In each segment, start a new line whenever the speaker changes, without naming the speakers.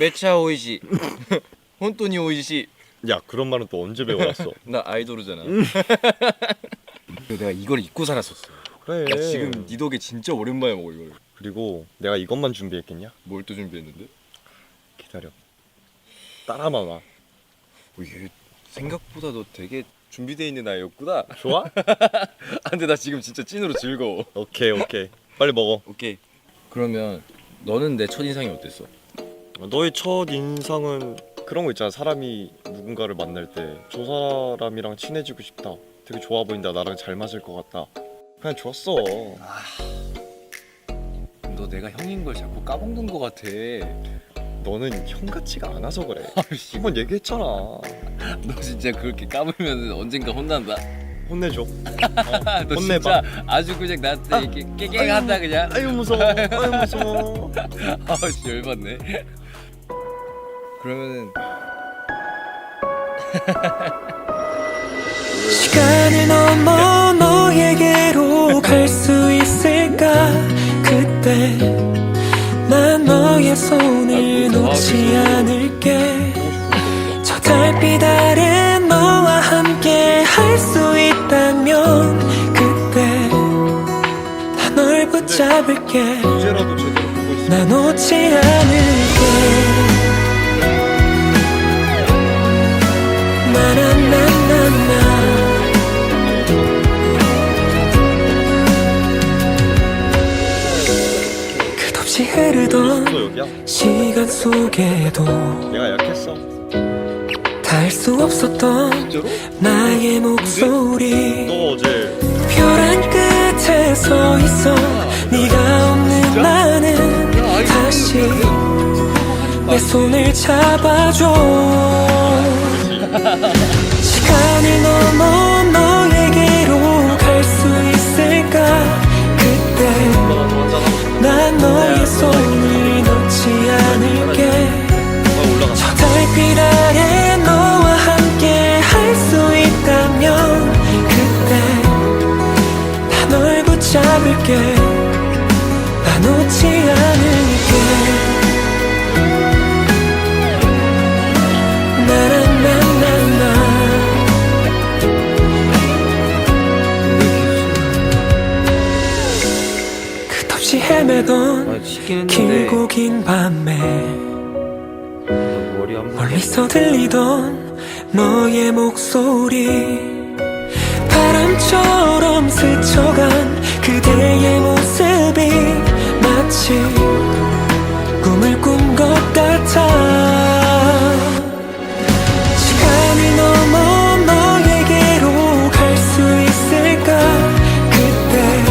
매차 오이시 혼돈이 오이시
야 그런 말은 또 언제 배워왔어?
나 아이돌이잖아 내가 이걸 입고 살았었어
그래.
나 지금 니 덕에 진짜 오랜만에 먹어 이걸
그리고 내가 이것만 준비했겠냐?
뭘 또 준비했는데?
기다려. 따라만 와.
어, 얘 생각보다 너 되게 준비돼 있는 아이였구나
좋아?
아 근데 나 지금 진짜 찐으로 즐거워
오케이 오케이. 빨리 먹어.
오케이 그러면 너는 내 첫인상이 어땠어?
너의 첫 인상은 그런 거 있잖아. 사람이 누군가를 만날 때 저 사람이랑 친해지고 싶다. 되게 좋아 보인다. 나랑 잘 맞을 것 같다. 그냥 좋았어.
너 내가 형인 걸 자꾸 까먹는 거 같아
너는 형 같지가 않아서 그래.
아이씨
한번 얘기했잖아.
너 진짜 그렇게 까불면 언젠가 혼난다
혼내줘.
너
혼내봐.
진짜 아주 그냥 나한테 이렇게 깨갱한다 그냥
아유 무서워. 아유 무서워.
아씨 열받네 그러면은
시간을 넘어 너에게로 갈 수 있을까? 그때 난 너의 손을 놓지 않을게. 저 달빛 아래 너와 함께 할 수 있다면 그때 난 널 붙잡을게. 난 놓지 않을게 흐르던
너 여기야?
시간 속에도
내가 약했어.
닿을 수 없었던
진짜로?
나의 목소리.
너 어제
벼랑 끝에 서 있어. 네가 없는 나는 다시 내 손을 잡아줘. 시간을 넘어 잡을게 나 놓지 않을게. 나나나나나. 끝없이 헤매던 길고 긴 밤에 멀리서 들리던 너의 목소리 바람처럼 스쳐간 그대의 모습이 마치 꿈을 꾼 것 같아. 시간을 넘어 너에게로 갈 수 있을까? 그때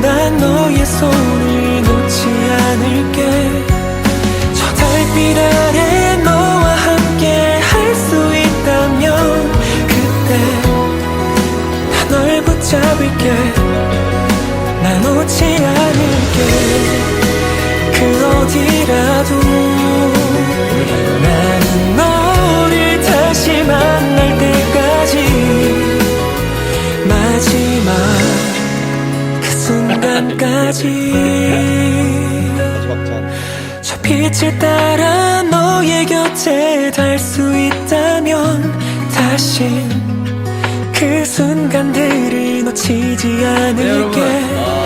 난 너의 손을 놓지 않을게. 저 달빛 아래 너와 함께 할 수 있다면 그때 나 널 붙잡을게 나 놓지 않을게 그 어디라도. 나는 너를 다시 만날 때까지 마지막 그 순간까지. 저 빛을 따라 너의 곁에 닿을 수 있다면 다신 그 순간들을 놓치지 않을게. 언젠가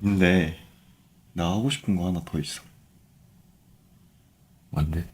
근데 나 하고 싶은 거 하나 더 있어.
뭔데?